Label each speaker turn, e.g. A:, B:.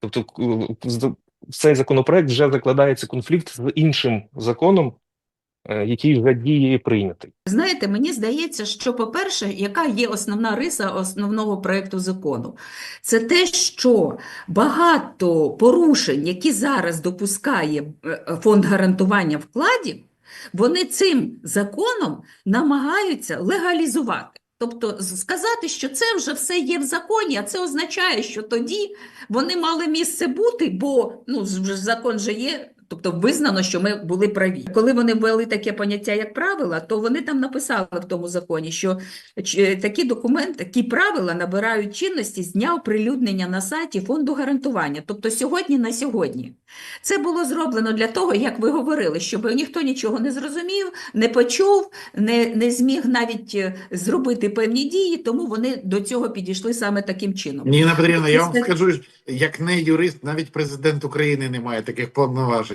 A: Тобто в цей законопроект вже закладається конфлікт з іншим законом, е, який вже діє прийнятий.
B: Знаєте, мені здається, що, по-перше, яка є основна риса основного проекту закону? Це те, що багато порушень, які зараз допускає е, фонд гарантування вкладів, вони цим законом намагаються легалізувати. Тобто сказати, що це вже все є в законі, а це означає, що тоді вони мали місце бути, бо ну, закон же є, тобто визнано, що ми були праві. Коли вони ввели таке поняття, як правила, то вони там написали в тому законі, що такі документи, такі правила набирають чинності з дня оприлюднення на сайті фонду гарантування, тобто сьогодні на сьогодні. Це було зроблено для того, як ви говорили, щоб ніхто нічого не зрозумів, не почув, не, не зміг навіть е, зробити певні дії, тому вони до цього підійшли саме таким чином.
C: Ніна Петрівна, я вам скажу, як не юрист, навіть президент України не має таких повноважень.